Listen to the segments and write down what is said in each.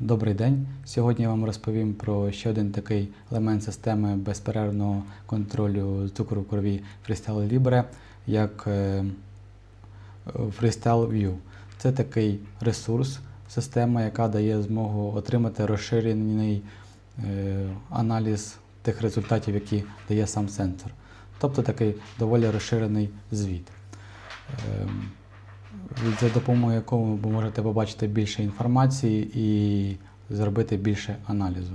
Добрий день. Сьогодні я вам розповім про ще один такий елемент системи безперервного контролю цукру в крові Freestyle Libre, як е, Freestyle View. Це такий ресурс, система, яка дає змогу отримати розширений е, аналіз тих результатів, які дає сам сенсор. Тобто такий доволі розширений звіт. За допомогою якого ви можете побачити більше інформації і зробити більше аналізу.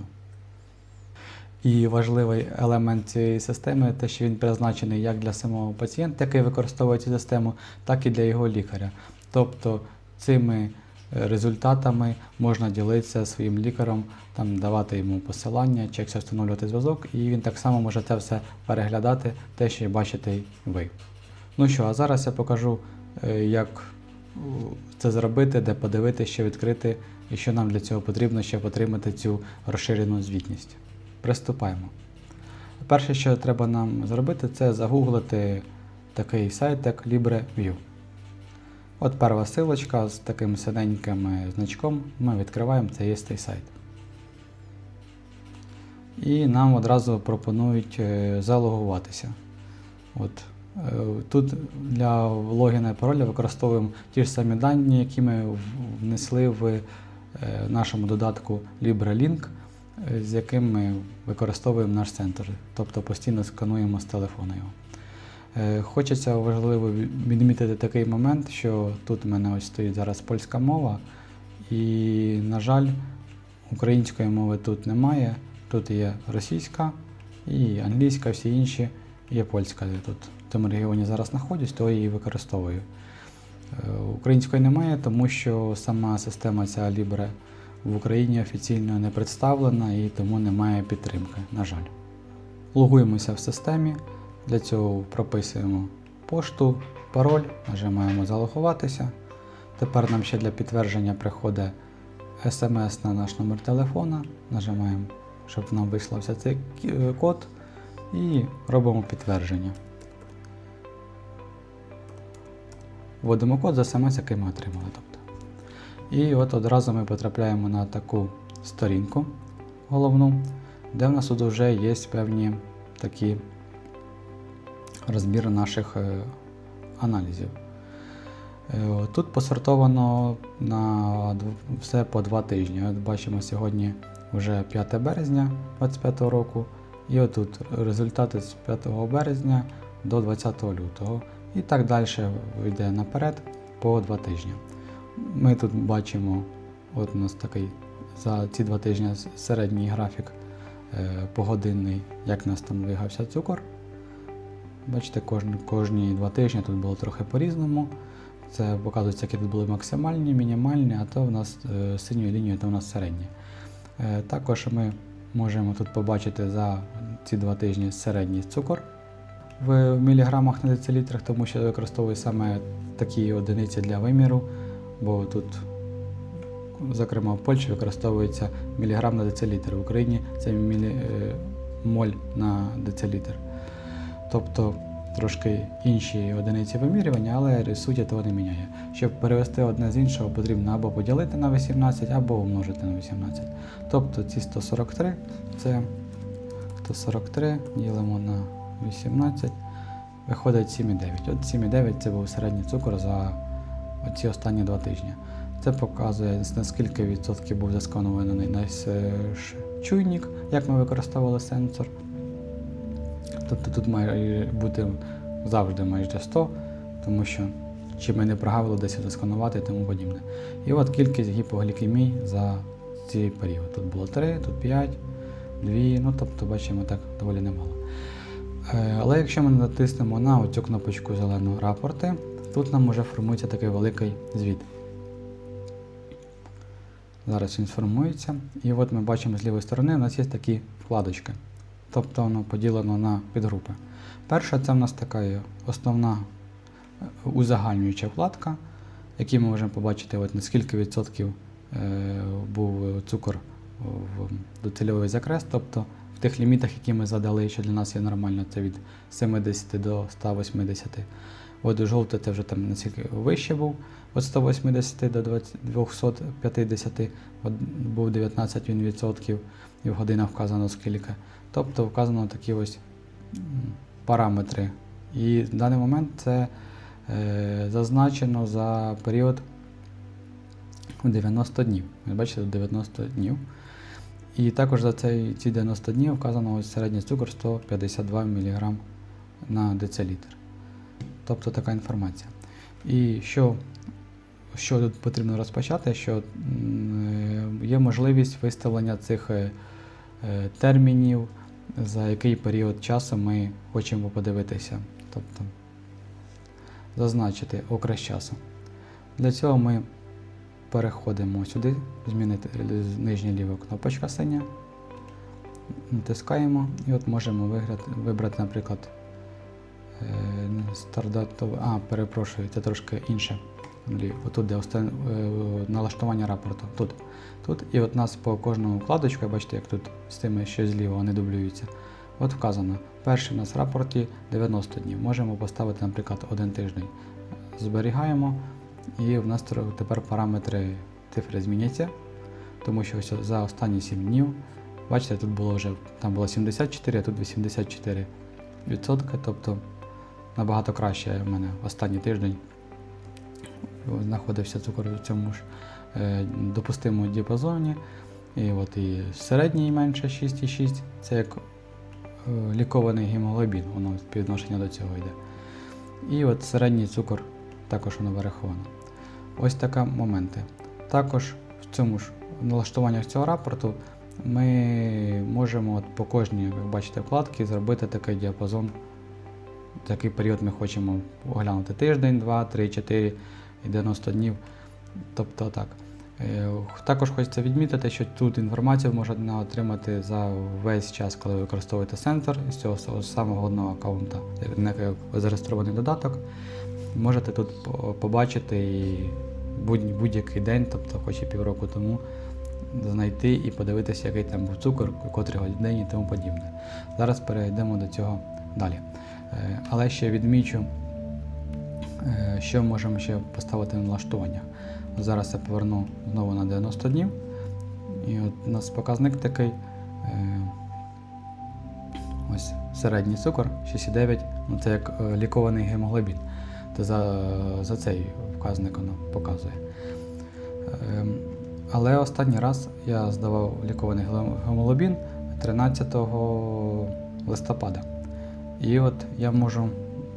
І важливий елемент цієї системи те, що він призначений як для самого пацієнта, який використовує цю систему, так і для його лікаря. Тобто цими е, результатами можна ділитися своїм лікарем, там, давати йому посилання, чи якось встановлювати зв'язок, і він так само може це все переглядати, те, що бачите ви. Ну що, а зараз я покажу, е, як це зробити, де подивитися, що відкрити, і що нам для цього потрібно, щоб отримати цю розширену звітність. Приступаємо. Перше, що треба нам зробити, це загуглити такий сайт, як LibreView. От перша силочка з таким синеньким значком. Ми відкриваємо, це є цей сайт. І нам одразу пропонують е, залогуватися. От, тут для логіна і пароля використовуємо ті ж самі дані, які ми внесли в е, нашому додатку LibreLink, е, з яким ми використовуємо наш центр, тобто постійно скануємо з телефона його. Е, Хочеться важливо відмітити такий момент, що тут в мене ось стоїть зараз польська мова, і, на жаль, української мови тут немає. Тут є російська і англійська, всі інші є польська. Тут в цьому регіоні зараз знаходжусь, то її використовую. Е, Української немає, тому що сама система ця Libre в Україні офіційно не представлена і тому немає підтримки, на жаль. Логуємося в системі. Для цього прописуємо пошту, пароль, нажимаємо залогуватися. Тепер нам ще для підтвердження приходить смс на наш номер телефона. Нажимаємо, щоб нам вислався цей код і робимо підтвердження. Вводимо код за смс, який ми отримали. Тобто. І от одразу ми потрапляємо на таку сторінку головну, де в нас вже є певні такі розбір наших е, аналізів. Е, Тут посортовано на все по два тижні. От бачимо сьогодні вже 5 березня 2025 року, і отут результати з 5 березня до 20 лютого. І так далі йде наперед по два тижні. Ми тут бачимо, от у нас такий за ці два тижні середній графік е, погодинний, як у нас там двигався цукор. Бачите, кожні, кожні два тижні тут було трохи по-різному. Це показується, які тут були максимальні, мінімальні, а то в нас е, синьою лінією, то в нас середні. Е, також ми можемо тут побачити за ці два тижні середній цукор в міліграмах на децилітрах, тому що я використовую саме такі одиниці для виміру, бо тут, зокрема, в Польщі використовується міліграм на децилітр. В Україні це мілі, е, моль на децилітр. Тобто трошки інші одиниці вимірювання, але суті того не міняє. Щоб перевести одне з іншого, потрібно або поділити на 18, або умножити на 18. Тобто ці 143 це 143 ділимо на 18, виходить 7,9. От 7,9 це був середній цукор за ці останні два тижні. Це показує наскільки відсотків був засканований наш чуйник, як ми використовували сенсор. Тобто тут має бути завжди майже 100, тому що чи ми не прогавили десь засканувати і тому подібне. І от кількість гіпоглікемій за цей період. Тут було 3, тут 5, 2, ну тобто бачимо так доволі немало. Е, Але якщо ми натиснемо на цю кнопочку зелену рапорти, тут нам вже формується такий великий звіт. Зараз він сформується. І от ми бачимо з лівої сторони, у нас є такі вкладочки. Тобто воно поділено на підгрупи. Перша це в нас така основна е, узагальнююча вкладка, якій ми можемо побачити, от, наскільки відсотків е, був цукор в доцільовий закрес, тобто тих лімітах, які ми задали, що для нас є нормально, це від 70 до 180. От жовте це вже там наскільки вище був. Від 180 до 250 от був 19 він відсотків, і в годинах вказано скільки. Тобто вказано такі ось параметри. І в даний момент це е, зазначено за період 90 днів. Ви бачите, 90 днів. І також за цей, ці 90 днів вказано ось середній цукор 152 мг на децилітр. Тобто така інформація. І що, що тут потрібно розпочати, що е, є можливість виставлення цих е, е, термінів, за який період часу ми хочемо подивитися. Тобто зазначити окрес часу. Для цього ми переходимо сюди, змінити нижня ліва кнопочка синя, натискаємо і от можемо виграти, вибрати, наприклад, е, не. А, перепрошую, це трошки інше. Отут, де остан... е, налаштування рапорту. Тут. Тут. І от нас по кожному вкладочку, бачите, як тут з тими, що зліва вони дублюються. От вказано, перший у нас в рапорті 90 днів. Можемо поставити, наприклад, один тиждень. Зберігаємо, і в нас тепер параметри цифри зміняться, тому що ось за останні 7 днів, бачите, тут було вже там було 74, а тут 84 відсотки, тобто набагато краще в мене останній тиждень знаходився цукор в цьому ж е, допустимому діапазоні. І от і середній менше 6,6, це як е, лікований гемоглобін, воно співвідношення до цього йде. І от середній цукор також воно вираховано. Ось такі моменти. Також в цьому ж налаштуваннях цього рапорту ми можемо от по кожній, як бачите, вкладці зробити такий діапазон, який період ми хочемо оглянути тиждень, 2, 3, 4 і 90 днів. Тобто так. Е, Також хочеться відмітити, що тут інформацію можна отримати за весь час, коли ви використовуєте сенсор з цього самого одного аккаунта, на зареєстрований додаток. Можете тут побачити і будь- будь-який день, тобто хоч і півроку тому, знайти і подивитися, який там був цукор, котрий день і тому подібне. Зараз перейдемо до цього далі. Е, Але ще відмічу, е, що можемо ще поставити на налаштування. Зараз я поверну знову на 90 днів. І от у нас показник такий. е, Ось середній цукор 6,9, ну це як лікований гемоглобін. Це за, за цей вказник воно показує. Ем, Але останній раз я здавав лікований гемоглобін 13 листопада. І от я можу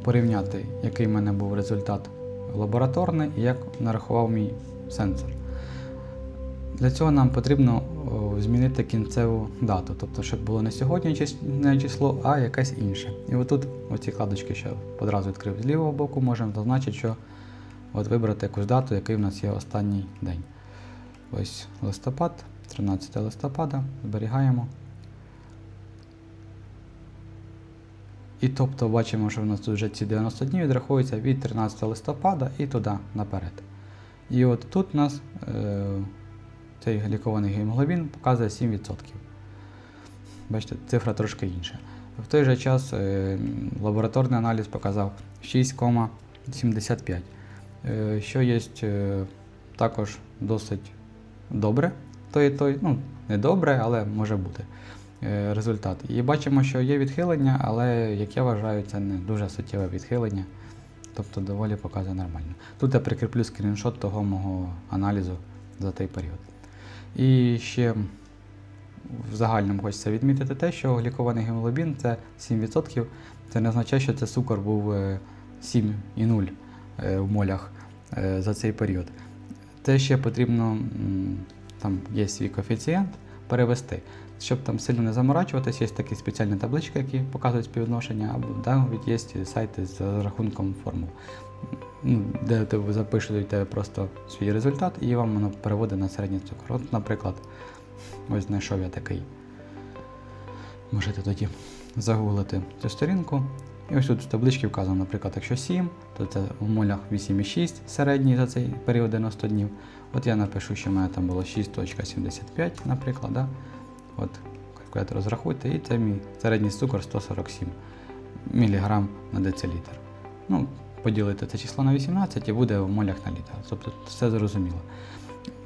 порівняти, який в мене був результат лабораторний і як нарахував мій сенсор. Для цього нам потрібно змінити кінцеву дату, тобто, щоб було не сьогодні число, а якесь інше. І отут, оці кладочки, що одразу відкрив з лівого боку, можемо зазначити, що от вибрати якусь дату, який в нас є останній день. Ось листопад, 13 листопада, зберігаємо. І тобто бачимо, що в нас тут вже ці 90 днів відраховуються від 13 листопада і туди наперед. І от тут у нас е, цей глікований гемоглобін показує 7%. Бачите, цифра трошки інша. В той же час е, лабораторний аналіз показав 6,75, е, що є е, також досить добре. Той, той, ну, не добре, але може бути результат. І бачимо, що є відхилення, але, як я вважаю, це не дуже суттєве відхилення. Тобто доволі показує нормально. Тут я прикріплю скріншот того мого аналізу за той період. І ще в загальному хочеться відмітити те, що глікований гемоглобін це 7%. Це не означає, що це цукор був е, 7,0 е, в молях е, за цей період. Це ще потрібно, там є свій коефіцієнт, перевести. Щоб там сильно не заморачуватись, є такі спеціальні таблички, які показують співвідношення, або навіть є сайти з рахунком формул, ну, де ти запишете просто свій результат і вам воно переводить на середній цукор. Наприклад, ось знайшов я такий. Можете тоді загуглити цю сторінку. І ось тут в табличці вказано, наприклад, якщо 7, то це в молях 8,6 середній за цей період 90 днів. От я напишу, що в мене там було 6.75, наприклад. Да? От калькулятор розрахуйте, і це мій середній цукор 147 мг на децилітр. Ну, поділити це число на 18 і буде в молях на літр. Тобто все зрозуміло.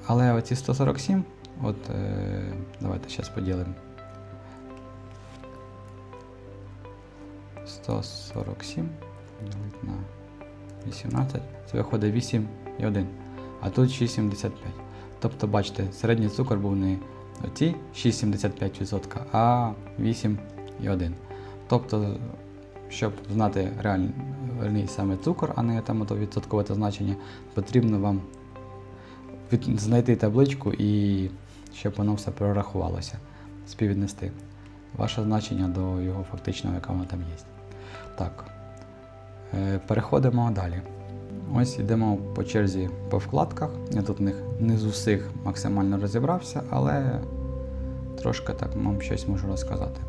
Але оці 147, от е, давайте зараз поділимо. 147 ділити на 18, це виходить 8,1, а тут 6,75. Тобто, бачите, середній цукор був не оці 6,75%, а 8,1%. Тобто, щоб знати реальний, саме цукор, а не там відсоткове значення, потрібно вам знайти табличку і щоб воно все прорахувалося, співвіднести ваше значення до його фактичного, яке воно там є. Так. Е, Переходимо далі. Ось йдемо по черзі по вкладках. Я тут них не з усіх максимально розібрався, але трошки так вам щось можу розказати.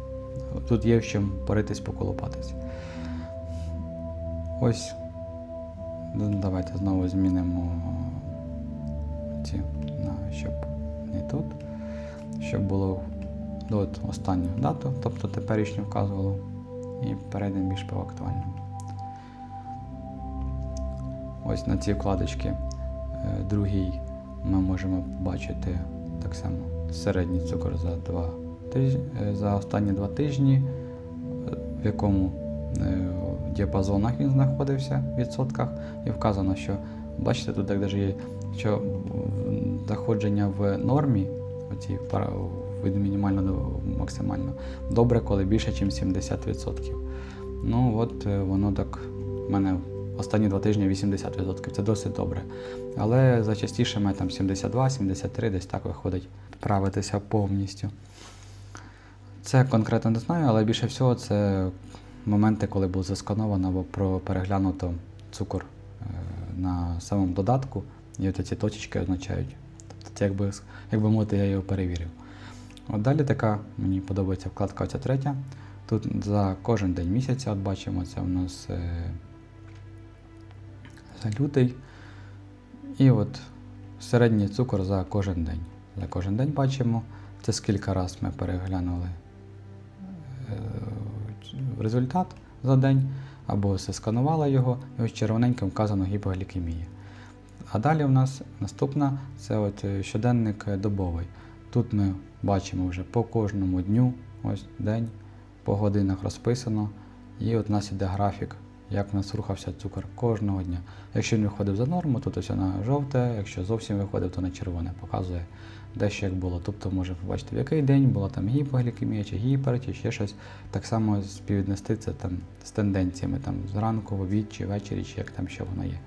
Тут є в чим поритись, поколупатись. Ось. Ну, Давайте знову змінимо ці, на, щоб не тут. Щоб було от останню дату, тобто теперішню вказувало. І перейдемо більш по актуальному. Ось на цій вкладочці е, другій ми можемо побачити так само середній цукор за, два тижні, е, за останні два тижні, е, в якому діапазонах він знаходився в відсотках, і вказано, що бачите, тут так є, що заходження в нормі, оці від мінімально до максимально, добре, коли більше, ніж 70%. Ну от воно так мене останні два тижні 80%. Це досить добре. Але зачастіше мене там 72-73 десь так виходить вправитися повністю. Це конкретно не знаю, але більше всього це моменти, коли було заскановано або переглянуто цукор е, на самому додатку, і от ці точечки означають. Тобто, це якби, якби мовити, я його перевірив. От далі така мені подобається вкладка оця третя. Тут за кожен день місяця, от бачимо, це у нас е, за лютий. І от середній цукор за кожен день. За кожен день бачимо, це скільки раз ми переглянули е, результат за день, або все сканували його, і ось червоненьким вказано гіпоглікемія. А далі у нас наступна це от е, щоденник е, добовий. Тут ми бачимо вже по кожному дню, ось день, по годинах розписано. І от у нас іде графік, як у нас рухався цукор кожного дня. Якщо він виходив за норму, то ось на жовте, якщо зовсім виходив, то на червоне показує дещо як було. Тобто може побачити, в який день була там гіпоглікемія, чи гіпер, чи ще щось. Так само співвіднести це там з тенденціями там зранку, в обід, чи ввечері, чи як там що воно є.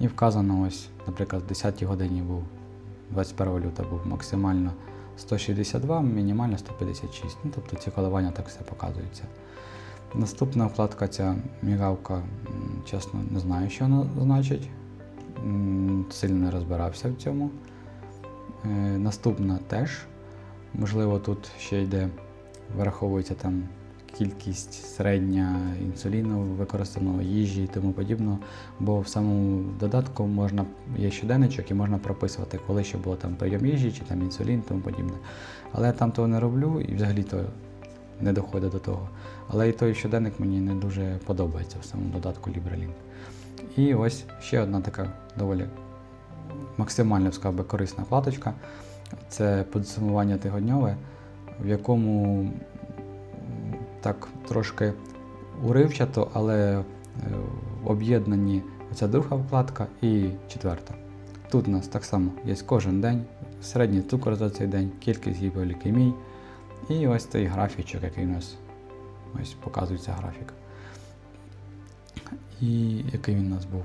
І вказано ось, наприклад, в 10 годині був 21 лютого був максимально 162, мінімально 156. Ну, тобто ці коливання так все показується. Наступна вкладка ця мігавка, чесно, не знаю, що вона значить. Сильно не розбирався в цьому. Е, Наступна теж. Можливо, тут ще йде, враховується там кількість середня інсуліну, використаного їжі і тому подібного. Бо в самому додатку можна є щоденничок і можна прописувати, коли ще було там прийом їжі, чи там інсулін, тому подібне. Але я там того не роблю і взагалі то не доходить до того. Але і той щоденник мені не дуже подобається в самому додатку LibraLink. І ось ще одна така доволі максимально би, корисна вкладочка. Це підсумування тижневе, в якому так трошки уривчато, але е, об'єднані ця друга вкладка і четверта. Тут у нас так само є кожен день, середній цукор за цей день, кількість гіполікемій і ось цей графічок, який у нас ось показується графік. І який він у нас був?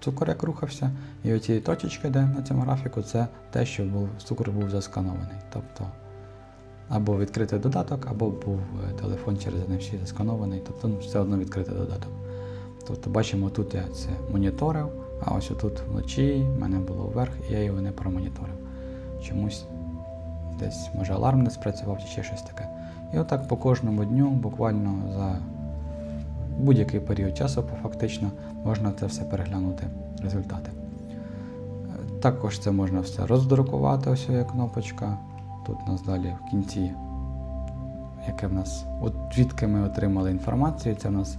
Цукор як рухався, і оці точечки, де на цьому графіку, це те, що був, цукор був засканований. Тобто або відкритий додаток, або був е, телефон через NFC засканований, тобто ну, все одно відкритий додаток. Тобто бачимо, тут я це моніторив, а ось тут вночі в мене було вверх, і я його не промоніторив. Чомусь десь може аларм не спрацював чи ще щось таке. І отак по кожному дню, буквально за будь-який період часу, фактично, можна це все переглянути результати. Також це можна все роздрукувати, ось є кнопочка. Тут у нас далі в кінці, яке в нас, от звідки ми отримали інформацію, це в нас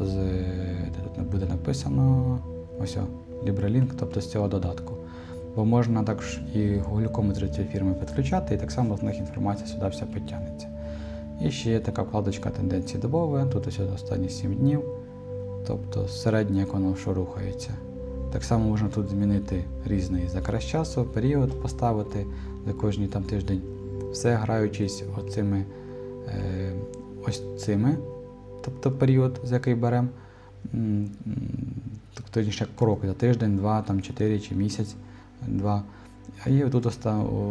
з де тут буде написано ось LibreLink, тобто з цього додатку. Бо можна також і глюкометри цієї фірми підключати, і так само з них інформація сюди вся підтягнеться. І ще є така вкладочка тенденції добове, тут ось останні 7 днів, тобто середнє, як воно що рухається. Так само можна тут змінити різний закрас часу, період поставити за кожний там тиждень. Все граючись оцими е, ось цими, тобто період, з який беремо. Тобто кроки за тиждень, два, там, чотири чи місяць, два. А і тут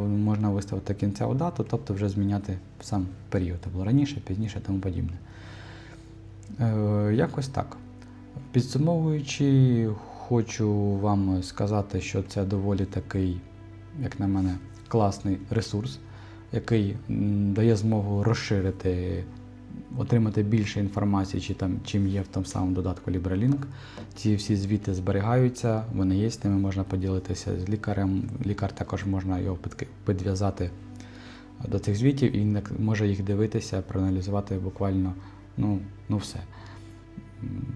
можна виставити кінцеву дату, тобто вже зміняти сам період. Було раніше, пізніше тому подібне. Е, якось так. Підсумовуючи, хочу вам сказати, що це доволі такий, як на мене, класний ресурс, який дає змогу розширити, отримати більше інформації, чи там, чим є в тому самому додатку LibreLink. Ці всі звіти зберігаються, вони є, з ними можна поділитися з лікарем. Лікар також можна його підв'язати до цих звітів і він може їх дивитися, проаналізувати буквально ну, ну все.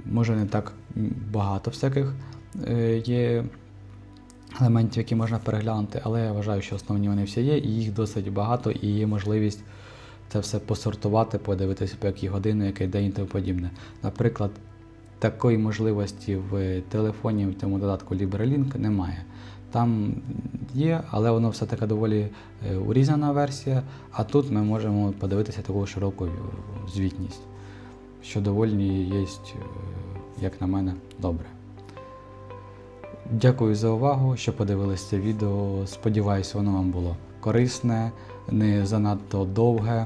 Може не так багато всяких е, є елементів, які можна переглянути, але я вважаю, що основні вони всі є, і їх досить багато, і є можливість це все посортувати, подивитися, по якій години, який день і тому подібне. Наприклад, такої можливості в телефоні в цьому додатку LibreLink немає. Там є, але воно все таки доволі е, урізана версія, а тут ми можемо подивитися таку широку е, звітність, що доволі є, е, як на мене, добре. Дякую за увагу, що подивилися це відео. Сподіваюсь, воно вам було корисне, не занадто довге.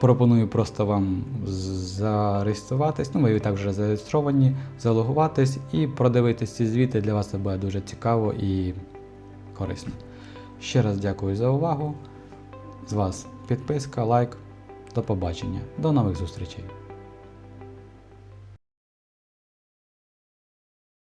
Пропоную просто вам зареєструватись. Ну, ви і так вже зареєстровані, залогуватись і продивитись ці звіти. Для вас це буде дуже цікаво і корисно. Ще раз дякую за увагу. З вас підписка, лайк. До побачення. До нових зустрічей.